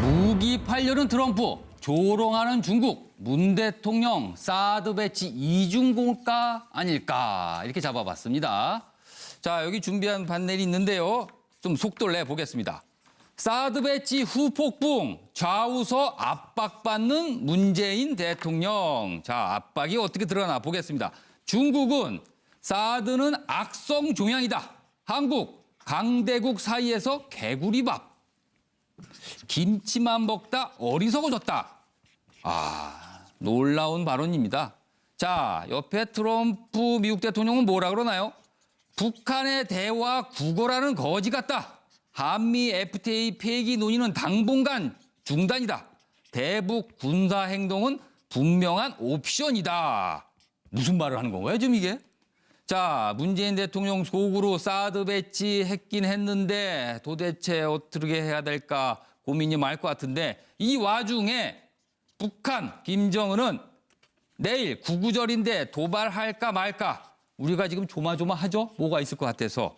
무기 팔려는 트럼프, 조롱하는 중국, 문 대통령 사드 배치 이중고가 아닐까 이렇게 잡아봤습니다. 자 여기 준비한 판넬이 있는데요. 좀 속도를 내 보겠습니다. 사드 배치 후 폭풍 좌우서 압박받는 문재인 대통령. 자 압박이 어떻게 들어가나 보겠습니다. 중국은 사드는 악성 종양이다. 한국 강대국 사이에서 개구리밥. 김치만 먹다 어리석어졌다. 아, 놀라운 발언입니다. 자, 옆에 트럼프 미국 대통령은 뭐라 그러나요? 북한의 대화 국어라는 거지 같다. 한미 FTA 폐기 논의는 당분간 중단이다. 대북 군사 행동은 분명한 옵션이다. 무슨 말을 하는 건가요, 지금 이게? 자, 문재인 대통령 속으로 사드 배치 했긴 했는데 도대체 어떻게 해야 될까 고민이 많을 것 같은데 이 와중에 북한 김정은은 내일 구구절인데 도발할까 말까 우리가 지금 조마조마하죠? 뭐가 있을 것 같아서.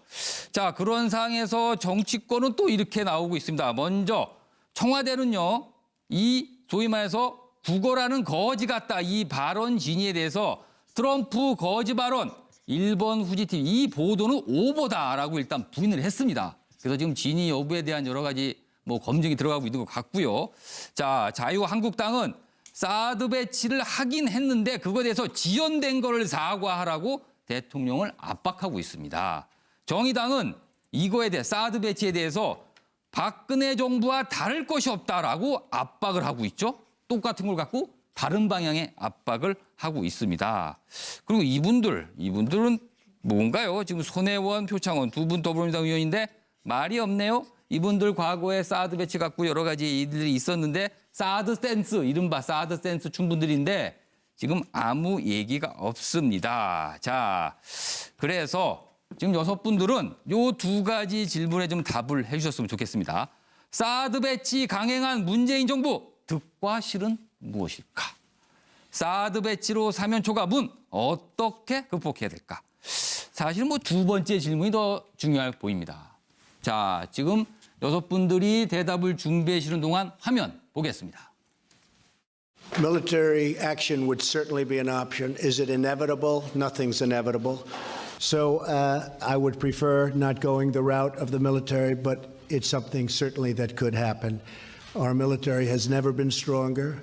자, 그런 상황에서 정치권은 또 이렇게 나오고 있습니다. 먼저 청와대는요. 이 소위 말해서 국어라는 거지 같다. 이 발언 진위에 대해서 트럼프 거지 발언 일본 후지팀 이 보도는 오보다라고 일단 부인을 했습니다. 그래서 지금 진위 여부에 대한 여러 가지 뭐 검증이 들어가고 있는 것 같고요. 자, 자유한국당은 사드 배치를 하긴 했는데 그거에 대해서 지연된 거를 사과하라고 대통령을 압박하고 있습니다. 정의당은 이거에 대해 사드 배치에 대해서 박근혜 정부와 다를 것이 없다라고 압박을 하고 있죠. 똑같은 걸 갖고 다른 방향의 압박을 하고 있습니다. 그리고 이분들, 이분들은 뭔가요? 지금 손혜원, 표창원 두 분 더불어민주당 의원인데 말이 없네요. 이분들 과거에 사드 배치 갖고 여러 가지 일들이 있었는데 사드 센스, 이른바 사드 센스 충분들인데 지금 아무 얘기가 없습니다. 자, 그래서 지금 여섯 분들은 요 두 가지 질문에 좀 답을 해주셨으면 좋겠습니다. 사드 배치 강행한 문재인 정부 득과 실은 무엇일까? 사드 배치로 사면 초과문 어떻게 극복해야 될까? 사실 뭐 두 번째 질문이 더 중요해 보입니다. 자, 지금 여섯 분들이 대답을 준비해 주는 동안 화면 보겠습니다. Military action would certainly be an option. Is it inevitable? Nothing's inevitable. So uh, I would prefer not going the route of the military, but it's something certainly that could happen. Our military has never been stronger.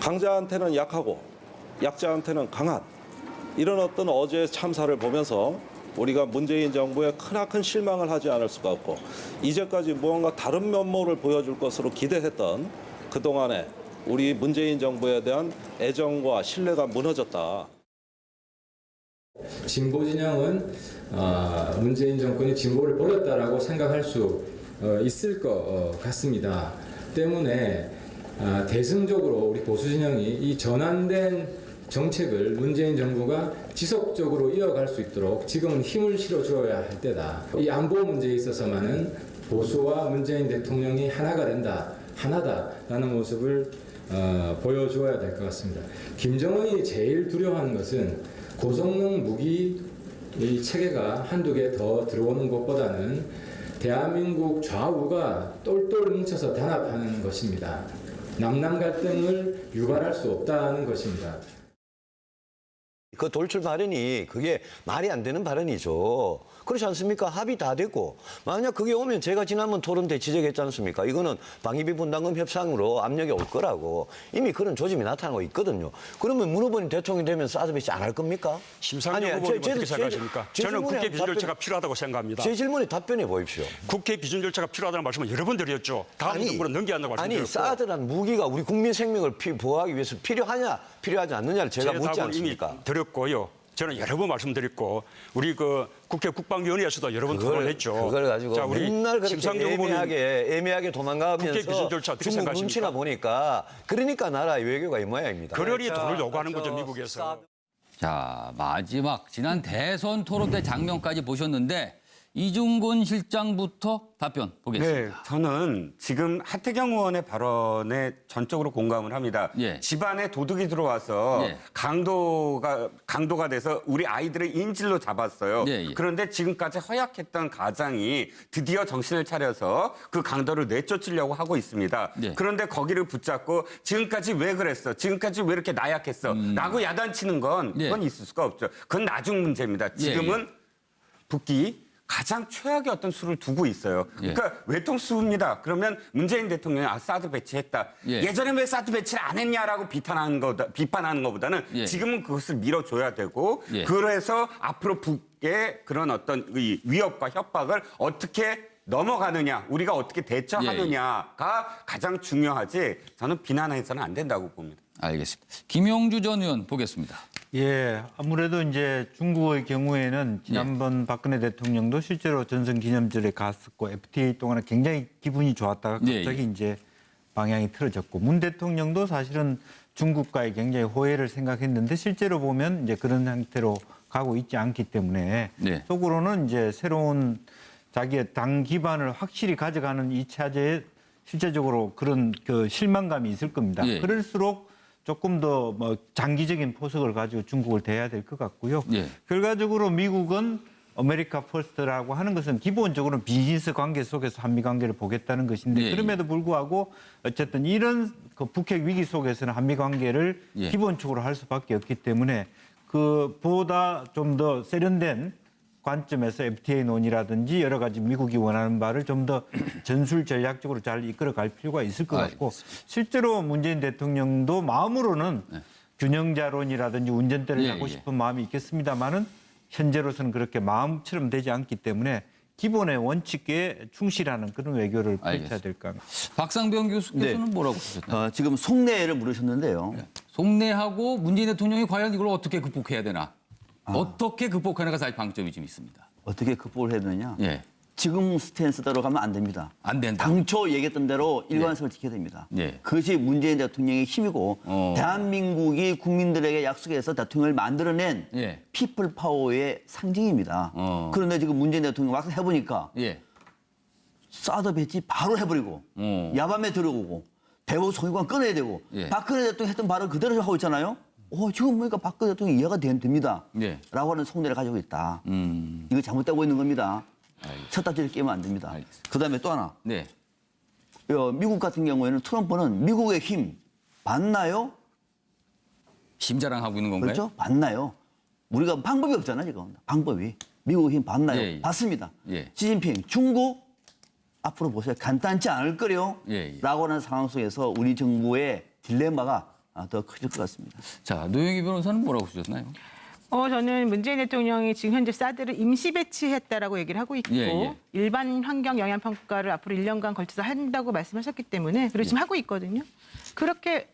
강자한테는 약하고 약자한테는 강한 이런 어떤 어제의 참사를 보면서 우리가 문재인 정부에 크나큰 실망을 하지 않을 수가 없고 이제까지 무언가 다른 면모를 보여줄 것으로 기대했던 그동안에 우리 문재인 정부에 대한 애정과 신뢰가 무너졌다. 진보 진영은 어, 문재인 정권이 진보를 버렸다라고 생각할 수 어, 있을 것 어, 같습니다. 때문에 아, 대승적으로 우리 보수 진영이 이 전환된 정책을 문재인 정부가 지속적으로 이어갈 수 있도록 지금은 힘을 실어줘야 할 때다. 이 안보 문제에 있어서만은 보수와 문재인 대통령이 하나가 된다, 하나다라는 모습을 어, 보여줘야 될 것 같습니다. 김정은이 제일 두려워하는 것은 고성능 무기 이 체계가 한두 개 더 들어오는 것보다는 대한민국 좌우가 똘똘 뭉쳐서 단합하는 것입니다. 남남 갈등을 유발할 수 없다는 것입니다. 그 돌출 발언이 그게 말이 안 되는 발언이죠. 그렇지 않습니까? 합의 다 됐고 만약 그게 오면 제가 지난번 토론 때 지적했지 않습니까? 이거는 방위비 분담금 협상으로 압력이 올 거라고 이미 그런 조짐이 나타나고 있거든요. 그러면 문 후보님 대통령이 되면 사드 배치 안 할 겁니까? 심상정 아니, 후보님 제- 어떻게 제- 생각하십니까? 제 저는 국회 비준 절차가 필요하다고 생각합니다. 제 질문에 답변해 보십시오. 국회 비준 절차가 필요하다는 말씀을 여러 번 드렸죠. 다음 정부로 넘겨야 한다고 아니 말씀드렸고. 사드란 무기가 우리 국민 생명을 피- 보호하기 위해서 필요하냐 필요하지 않느냐를 제가 제 묻지 답은 이미 않습니까? 드렸고요. 저는 여러 번 말씀드렸고 우리 그 국회 국방위원회에서도 여러 번 토론했죠. 그걸 가지고 자, 우리 맨날 그렇게 애매하게 애매하게 도망가면서 중국 생각하십니까? 눈치나 보니까 그러니까 나라의 외교가 이 모양입니다. 그러니 자, 돈을 요구하는 저 거죠 미국에서. 자, 마지막 지난 대선 토론 때 장면까지 보셨는데 이중근 실장부터 답변 보겠습니다. 네, 저는 지금 하태경 의원의 발언에 전적으로 공감을 합니다. 예. 집안에 도둑이 들어와서 예. 강도가 강도가 돼서 우리 아이들을 인질로 잡았어요. 예, 예. 그런데 지금까지 허약했던 가장이 드디어 정신을 차려서 그 강도를 내쫓으려고 하고 있습니다. 예. 그런데 거기를 붙잡고 지금까지 왜 그랬어? 지금까지 왜 이렇게 나약했어? 라고 야단치는 건 예. 그건 있을 수가 없죠. 그건 나중 문제입니다. 지금은 북기 가장 최악의 어떤 수를 두고 있어요. 예. 그러니까 외통수입니다. 그러면 문재인 대통령이 아 사드 배치했다. 예. 예. 전에왜 사드 배치를 안 했냐라고 비판하는 거다 비판하는 것보다는 예. 지금은 그것을 밀어줘야 되고 예. 그래서 앞으로 북의 그런 어떤 이 위협과 협박을 어떻게 넘어가느냐, 우리가 어떻게 대처하느냐가 가장 중요하지. 저는 비난해서는 안 된다고 봅니다. 알겠습니다. 김용주 전 의원 보겠습니다. 예, 아무래도 이제 중국의 경우에는 지난번 박근혜 대통령도 실제로 전선 기념절에 갔었고 FTA 동안에 굉장히 기분이 좋았다가 예, 갑자기 예. 이제 방향이 틀어졌고 문 대통령도 사실은 중국과의 굉장히 호혜를 생각했는데 실제로 보면 이제 그런 형태로 가고 있지 않기 때문에 네. 속으로는 이제 새로운 자기의 당 기반을 확실히 가져가는 이 차제에 실제적으로 그런 그 실망감이 있을 겁니다. 예. 그럴수록 조금 더 뭐 장기적인 포석을 가지고 중국을 대해야 될 것 같고요. 예. 결과적으로 미국은 아메리카 퍼스트라고 하는 것은 기본적으로 비즈니스 관계 속에서 한미 관계를 보겠다는 것인데 예, 그럼에도 불구하고 어쨌든 이런 그 북핵 위기 속에서는 한미 관계를 예. 기본적으로 할 수밖에 없기 때문에 그 보다 좀 더 세련된 관점에서 FTA 논의라든지 여러 가지 미국이 원하는 바를 좀 더 전술 전략적으로 잘 이끌어갈 필요가 있을 것 같고 실제로 문재인 대통령도 마음으로는 균형자론이라든지 운전대를 예, 하고 예. 싶은 마음이 있겠습니다만은 현재로서는 그렇게 마음처럼 되지 않기 때문에 기본의 원칙에 충실하는 그런 외교를 펼쳐야 알겠습니다. 될까 합니다. 박상병 교수께서는 네. 뭐라고 보셨나요? 어, 지금 속내를 물으셨는데요. 속내하고 문재인 대통령이 과연 이걸 어떻게 극복해야 되나? 아. 어떻게 극복하는가 사실 방점이 좀 있습니다. 어떻게 극복을 해야 되느냐? 예. 지금 스탠스대로 가면 안 됩니다. 안 된다. 당초 얘기했던 대로 일관성을 지켜야 됩니다. 예. 그것이 문재인 대통령의 힘이고 어. 대한민국이 국민들에게 약속해서 대통령을 만들어낸 예. 피플 파워의 상징입니다. 어. 그런데 지금 문재인 대통령 막상 해보니까 예. 사드 배치 바로 해버리고 어. 야밤에 들어오고 대북 송유관 꺼내야 되고 예. 박근혜 대통령 했던 발언 그대로 하고 있잖아요. 어, 지금 보니까 박근혜 대통령 이해가 된- 됩니다. 예. 라고 하는 속내를 가지고 있다. 음. 이거 잘못되고 있는 겁니다. 첫 다지를 깨면 안 됩니다. 그 다음에 또 하나. 네. 어, 미국 같은 경우에는 트럼프는 미국의 힘 받나요? 심자랑하고 있는 건가요? 그렇죠? 받나요? 우리가 방법이 없잖아요, 지금. 방법이. 미국의 힘 받나요? 예, 예. 받습니다. 예. 시진핑, 중국 앞으로 보세요. 간단치 않을 거요. 예, 예. 라고 하는 상황 속에서 우리 정부의 딜레마가 아, 더 커질 것 같습니다. 자, 노영희 변호사는 뭐라고 보셨나요? 어, 저는 문재인 대통령이 지금 현재 사드를 임시 배치했다라고 얘기를 하고 있고 예, 예. 일반 환경 영향 평가를 앞으로 1년간 걸쳐서 한다고 말씀하셨기 때문에 그리고 예. 지금 하고 있거든요. 그렇게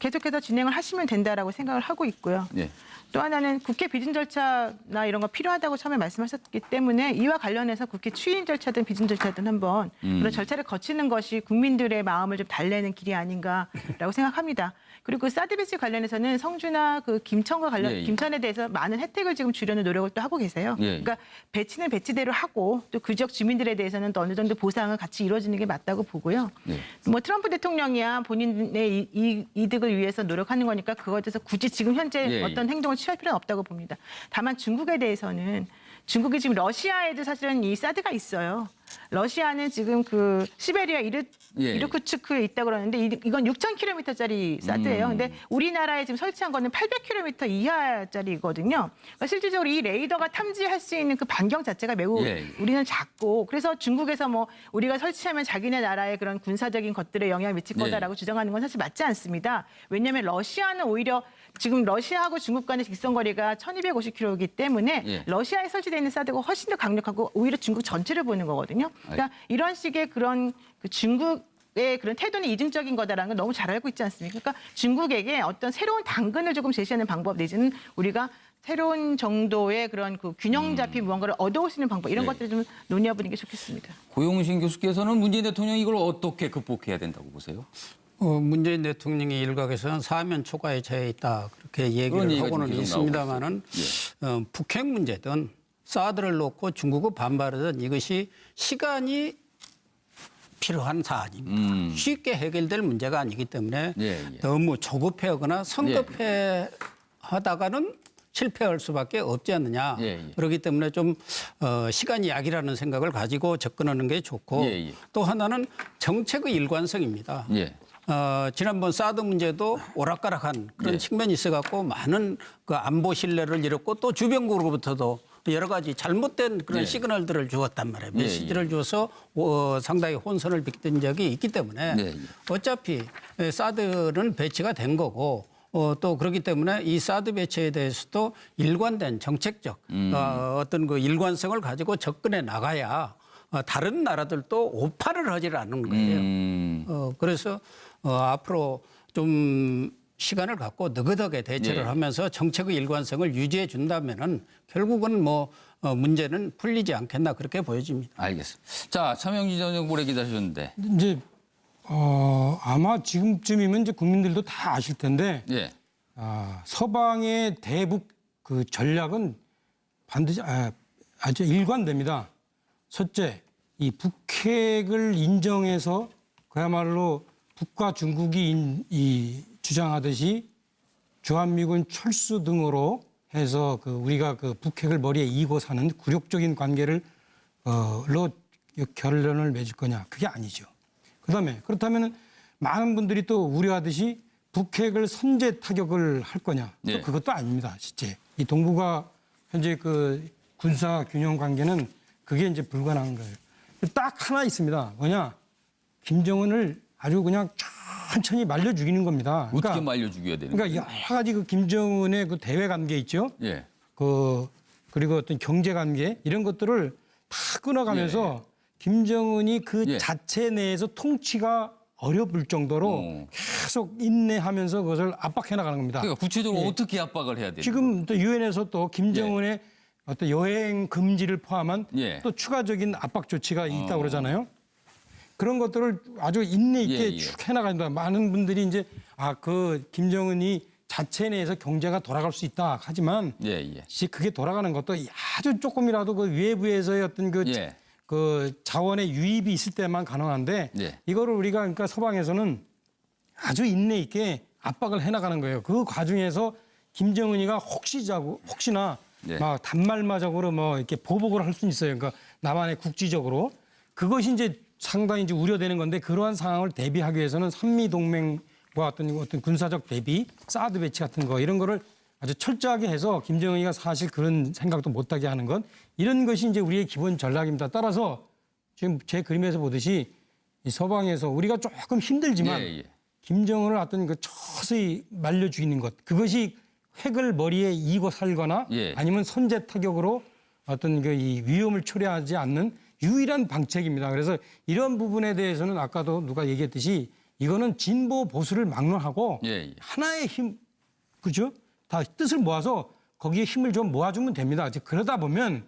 계속해서 진행을 하시면 된다라고 생각을 하고 있고요. 예. 또 하나는 국회 비준 절차나 이런 거 필요하다고 처음에 말씀하셨기 때문에 이와 관련해서 국회 추인 절차든 비준 절차든 한번 음. 그런 절차를 거치는 것이 국민들의 마음을 좀 달래는 길이 아닌가라고 생각합니다. 그리고 그 사드 배치 관련해서는 성주나 그 김천과 관련 예, 예. 김천에 대해서 많은 혜택을 지금 주려는 노력을 또 하고 계세요. 예, 예. 그러니까 배치는 배치대로 하고 또 그 지역 주민들에 대해서는 또 어느 정도 보상을 같이 이루어지는 게 맞다고 보고요. 예. 뭐 트럼프 대통령이야 본인의 이, 이, 이득을 위해서 노력하는 거니까 그거에 대해서 굳이 지금 현재 예, 예. 어떤 행동을 취할 필요는 없다고 봅니다. 다만 중국에 대해서는 중국이 지금 러시아에도 사실은 이 사드가 있어요. 러시아는 지금 그 시베리아 이르 예, 예. 이르쿠츠크에 있다 그러는데 이- 이건 6,000km짜리 사드예요. 음. 근데 우리나라에 지금 설치한 거는 800km 이하짜리거든요. 그러니까 실질적으로 이 레이더가 탐지할 수 있는 그 반경 자체가 매우 예, 예. 우리는 작고 그래서 중국에서 뭐 우리가 설치하면 자기네 나라의 그런 군사적인 것들에 영향을 미칠 예. 거다라고 주장하는 건 사실 맞지 않습니다. 왜냐하면 러시아는 오히려 지금 러시아하고 중국 간의 직선거리가 1250km이기 때문에 예. 러시아에 설치되어 있는 사드가 훨씬 더 강력하고 오히려 중국 전체를 보는 거거든요. 그러니까 이런 식의 그런 그 중국 의 그런 태도는 이중적인 거다라는 걸 너무 잘 알고 있지 않습니까? 그러니까 중국에게 어떤 새로운 당근을 조금 제시하는 방법 내지는 우리가 새로운 정도의 그런 그 균형 잡힌 무언가를 얻어올 수 있는 방법 이런 네. 것들을 좀 논의해보는 게 좋겠습니다. 고용신 교수께서는 문재인 대통령이 이걸 어떻게 극복해야 된다고 보세요? 어, 문재인 대통령이 일각에서는 사면 초과에 처해 있다 그렇게 얘기를 하고는 있습니다만은 예. 어, 북핵 문제든 사드를 놓고 중국의 반발이든 이것이 시간이 필요한 사안입니다. 음. 쉽게 해결될 문제가 아니기 때문에 예, 예. 너무 조급해하거나 성급해 하다가는 실패할 수밖에 없지 않느냐. 예, 예. 그렇기 때문에 좀 어, 시간이 약이라는 생각을 가지고 접근하는 게 좋고 예, 예. 또 하나는 정책의 일관성입니다. 예. 어, 지난번 사드 문제도 오락가락한 그런 예. 측면이 있어갖고 많은 그 안보 신뢰를 잃었고 또 주변국으로부터도 여러 가지 잘못된 그런 예. 시그널들을 주었단 말이에요. 예, 메시지를 줘서 어, 상당히 혼선을 빚던 적이 있기 때문에 예, 예. 어차피 사드는 배치가 된 거고 어, 또 그렇기 때문에 이 사드 배치에 대해서도 일관된 정책적 음. 어, 어떤 그 일관성을 가지고 접근해 나가야 어, 다른 나라들도 오파를 하지 않는 거예요. 음. 어, 그래서 어, 앞으로 좀 시간을 갖고 느긋하게 대처를 예. 하면서 정책의 일관성을 유지해 준다면은 결국은 뭐 어, 문제는 풀리지 않겠나 그렇게 보여집니다. 알겠습니다. 자, 차명진 전 오래 기다리셨는데. 이제 어, 아마 지금쯤이면 이제 국민들도 다 아실 텐데 예. 아, 서방의 대북 그 전략은 반드시 아, 아주 일관됩니다. 첫째, 이 북핵을 인정해서 그야말로 북과 중국이 인- 이 주장하듯이 주한미군 철수 등으로 해서 그 우리가 그 북핵을 머리에 이고 사는 굴욕적인 관계를 어로 결론을 맺을 거냐 그게 아니죠. 그다음에 그렇다면은 많은 분들이 또 우려하듯이 북핵을 선제 타격을 할 거냐 또 네. 그것도 아닙니다. 실제 이 동북아 현재 그 군사 균형 관계는 그게 이제 불가능한 거예요. 딱 하나 있습니다. 뭐냐 김정은을 아주 그냥 천천히 말려 죽이는 겁니다. 어떻게 말려 죽여야 되는 그러니까 거예요? 여러 가지 그 김정은의 그 대외 관계 있죠. 예. 그 그리고 어떤 경제 관계 이런 것들을 다 끊어가면서 예, 김정은이 그 예. 자체 내에서 통치가 어려울 정도로 어. 계속 인내하면서 그것을 압박해 나가는 겁니다. 그러니까 구체적으로 예. 어떻게 압박을 해야 돼요? 지금 또 유엔에서 또 김정은의 어떤 여행 금지를 포함한 예. 또 추가적인 압박 조치가 있다고 어. 그러잖아요. 그런 것들을 아주 인내 있게 예, 예. 쭉 해나간다. 많은 분들이 이제 아 그 김정은이 자체 내에서 경제가 돌아갈 수 있다 하지만 예, 예. 시 그게 돌아가는 것도 아주 조금이라도 그 외부에서의 어떤 그, 예. 그 자원의 유입이 있을 때만 가능한데 예. 이거를 우리가 그러니까 서방에서는 아주 인내 있게 압박을 해나가는 거예요. 그 과정에서 김정은이가 혹시 자고 혹시나 예. 막 단말마적으로 뭐 이렇게 보복을 할 수 있어요. 그러니까 남한의 국지적으로 그것이 이제 상당히 이제 우려되는 건데 그러한 상황을 대비하기 위해서는 한미 동맹과 어떤 어떤 군사적 대비, 사드 배치 같은 거 이런 거를 아주 철저하게 해서 김정은이가 사실 그런 생각도 못하게 하는 것 이런 것이 이제 우리의 기본 전략입니다. 따라서 지금 제 그림에서 보듯이 이 서방에서 우리가 조금 힘들지만 예, 예. 김정은을 어떤 그 서서히 말려 죽이는 것 그것이 핵을 머리에 이고 살거나 예. 아니면 선제 타격으로 어떤 그 이 위험을 초래하지 않는 유일한 방책입니다. 그래서 이런 부분에 대해서는 아까도 누가 얘기했듯이 이거는 진보 보수를 막론하고 예, 예. 하나의 힘 그죠? 다 뜻을 모아서 거기에 힘을 좀 모아주면 됩니다. 이제 그러다 보면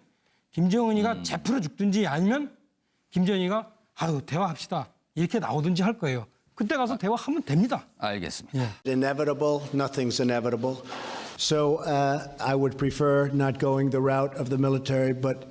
김정은이가 음. 재풀어 죽든지 아니면 김정은이가 아유 대화합시다 이렇게 나오든지 할 거예요. 그때 가서 대화하면 됩니다. 알겠습니다. Inevitable, nothing's inevitable. So uh, I would prefer not going the route of the military, but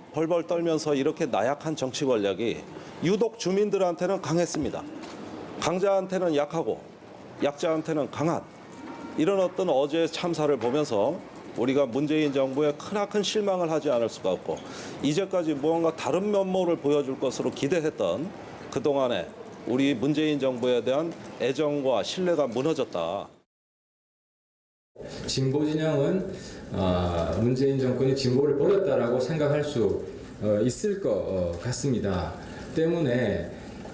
벌벌 떨면서 이렇게 나약한 정치 권력이 유독 주민들한테는 강했습니다. 강자한테는 약하고 약자한테는 강한 이런 어떤 어제 참사를 보면서 우리가 문재인 정부에 크나큰 실망을 하지 않을 수가 없고 이제까지 무언가 다른 면모를 보여줄 것으로 기대했던 그동안에 우리 문재인 정부에 대한 애정과 신뢰가 무너졌다. 진보 진영은 어, 문재인 정권이 진보를 버렸다라고 생각할 수 어, 있을 것 어, 같습니다. 때문에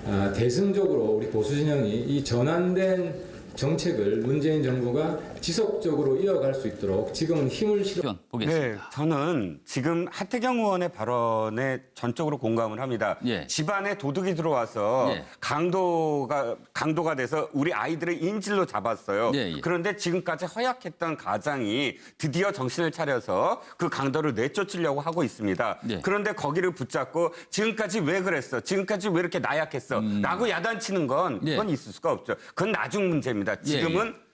아, 대승적으로 우리 보수 진영이 이 전환된 정책을 문재인 정부가 지속적으로 이어갈 수 있도록 지금은 힘을 실어 편 보겠습니다. 네, 저는 지금 하태경 의원의 발언에 전적으로 공감을 합니다. 예. 집안에 도둑이 들어와서 예. 강도가 강도가 돼서 우리 아이들을 인질로 잡았어요. 예, 예. 그런데 지금까지 허약했던 가장이 드디어 정신을 차려서 그 강도를 내쫓으려고 하고 있습니다. 예. 그런데 거기를 붙잡고 지금까지 왜 그랬어? 지금까지 왜 이렇게 나약했어? 라고 야단치는 건 예. 그건 있을 수가 없죠. 그건 나중 문제입니다. 지금은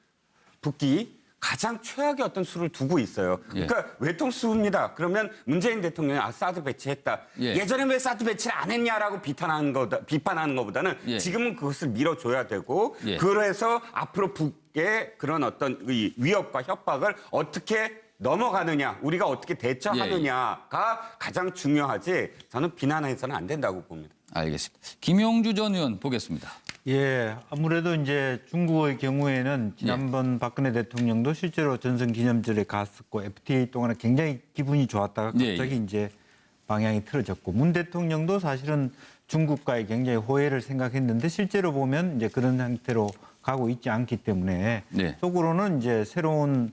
북이 가장 최악의 어떤 수를 두고 있어요. 예. 그러니까 외통수입니다. 그러면 문재인 대통령이 아 사드 배치했다. 예. 예. 전에왜 사드 배치를 안 했냐라고 비판하는 거다 비판하는 것보다는 예. 지금은 그것을 밀어줘야 되고 예. 그래서 앞으로 북의 그런 어떤 이 위협과 협박을 어떻게 넘어가느냐, 우리가 어떻게 대처하느냐가 가장 중요하지. 저는 비난해서는 안 된다고 봅니다. 알겠습니다. 김용주 전 의원 보겠습니다. 예, 아무래도 이제 중국의 경우에는 지난번 박근혜 대통령도 실제로 전승기념절에 갔었고 FTA 동안에 굉장히 기분이 좋았다가 예, 갑자기 예. 이제 방향이 틀어졌고 문 대통령도 사실은 중국과의 굉장히 호혜를 생각했는데 실제로 보면 이제 그런 상태로 가고 있지 않기 때문에 네. 속으로는 이제 새로운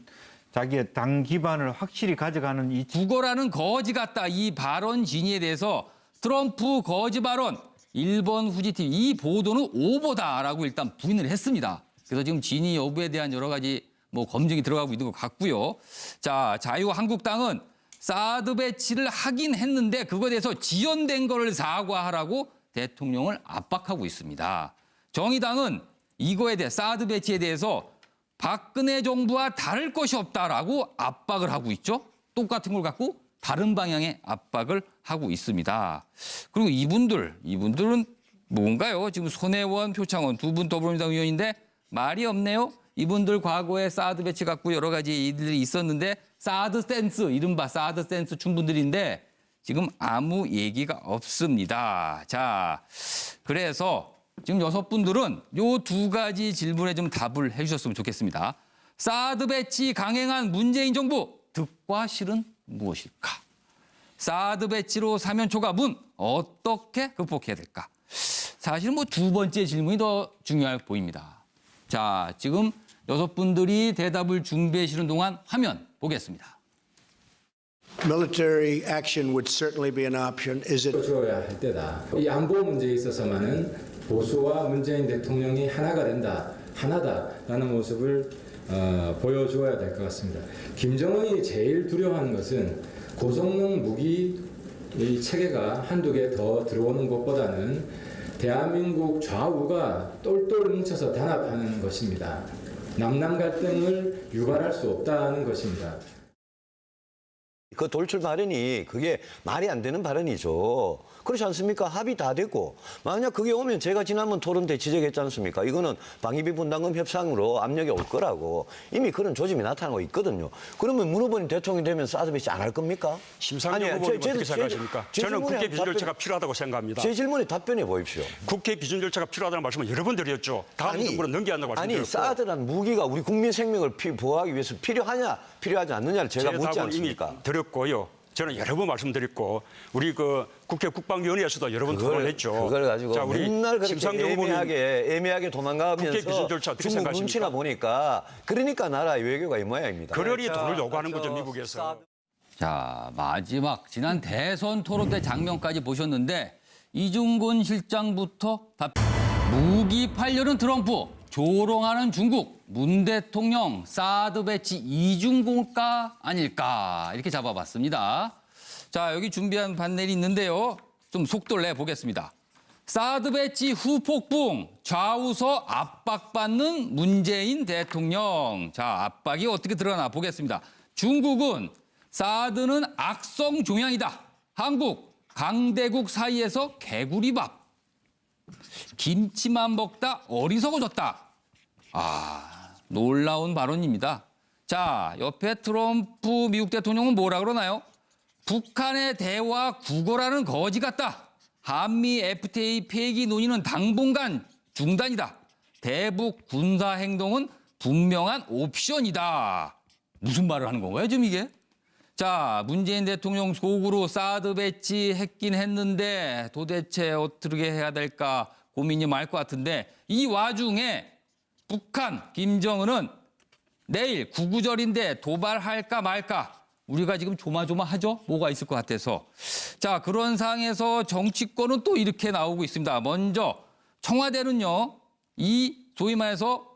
자기의 당 기반을 확실히 가져가는 이 국어라는 거지 같다. 이 발언 진위에 대해서 트럼프 거지 발언 일본 후지TV 이 보도는 오보다라고 일단 부인을 했습니다. 그래서 지금 진위 여부에 대한 여러 가지 뭐 검증이 들어가고 있는 것 같고요. 자, 자유한국당은 사드 배치를 하긴 했는데 그거에 대해서 지연된 거를 사과하라고 대통령을 압박하고 있습니다. 정의당은 이거에 대해 사드 배치에 대해서 박근혜 정부와 다를 것이 없다라고 압박을 하고 있죠. 똑같은 걸 갖고 다른 방향의 압박을 하고 있습니다. 그리고 이분들, 이분들은 뭔가요? 지금 손혜원, 표창원 두 분 더불어민주당 의원인데 말이 없네요. 이분들 과거에 사드 배치 갖고 여러 가지 일들이 있었는데 사드 센스, 이른바 사드 센스 충분들인데 지금 아무 얘기가 없습니다. 자, 그래서 지금 여섯 분들은 요 두 가지 질문에 좀 답을 해주셨으면 좋겠습니다. 사드 배치 강행한 문재인 정부 득과 실은 무엇일까? 사드 배치로 사면 초과문 어떻게 극복해야 될까? 사실 뭐 두 번째 질문이 더 중요해 보입니다. 자, 지금 여섯 분들이 대답을 준비해 주는 동안 화면 보겠습니다. Military action would certainly be an option. Is it 줘야 할 때다. 이 안보 문제에 있어서만은 보수와 문재인 대통령이 하나가 된다, 하나다라는 모습을 어, 보여줘야 될 것 같습니다. 김정은이 제일 두려워하는 것은 고성능 무기 이 체계가 한두 개 더 들어오는 것보다는 대한민국 좌우가 똘똘 뭉쳐서 단합하는 것입니다. 남남 갈등을 유발할 수 없다는 것입니다. 그 돌출 발언이 그게 말이 안 되는 발언이죠. 그렇지 않습니까? 합의 다 됐고 만약 그게 오면 제가 지난번 토론 때 지적했지 않습니까? 이거는 방위비 분담금 협상으로 압력이 올 거라고 이미 그런 조짐이 나타나고 있거든요. 그러면 문 후보님 대통령이 되면 사드 배치 안 할 겁니까? 심상정 아니, 후보님 제- 제- 어떻게 제- 생각하십니까? 제 저는 질문에 국회 비준 절차가 필요하다고 생각합니다. 제 질문에 답변해 보십시오. 국회 비준 절차가 필요하다는 말씀을 여러 번 드렸죠. 다음 정부로 넘겨야 한다고 아니 말씀드렸고. 사드란 무기가 우리 국민 생명을 피- 보호하기 위해서 필요하냐 필요하지 않느냐를 제가 제 묻지 답은 이미 않습니까? 드렸고요. 저는 여러 번 말씀드렸고 우리 그 국회 국방위원회에서도 여러 번 그걸, 토론했죠. 그걸 가지고 자, 우리 맨날 그렇게 애매하게 애매하게 국회 도망가면서 비준 절차 어떻게 중국 생각하십니까? 눈치나 보니까 그러니까 나라 외교가 이 모양입니다. 그러니 자, 돈을 요구하는 저 거죠 미국에서. 자, 마지막 지난 대선 토론 때 장면까지 보셨는데 이중근 실장부터 답. 무기 팔려는 트럼프, 조롱하는 중국, 문 대통령 사드 배치 이중고가 아닐까 이렇게 잡아봤습니다. 자, 여기 준비한 판넬이 있는데요. 좀 속도를 내 보겠습니다. 사드 배치 후 폭풍, 좌우서 압박받는 문재인 대통령. 자, 압박이 어떻게 드러나 보겠습니다. 중국은 사드는 악성 종양이다. 한국, 강대국 사이에서 개구리밥. 김치만 먹다 어리석어졌다. 아, 놀라운 발언입니다. 자, 옆에 트럼프 미국 대통령은 뭐라 그러나요? 북한의 대화 국어라는 거지 같다. 한미 FTA 폐기 논의는 당분간 중단이다. 대북 군사 행동은 분명한 옵션이다. 무슨 말을 하는 건가요, 지금 이게? 자, 문재인 대통령 속으로 사드 배치 했긴 했는데 도대체 어떻게 해야 될까 고민이 많을 것 같은데 이 와중에 북한 김정은은 내일 구구절인데 도발할까 말까 우리가 지금 조마조마하죠? 뭐가 있을 것 같아서. 자, 그런 상황에서 정치권은 또 이렇게 나오고 있습니다. 먼저 청와대는요. 이 소위 말해서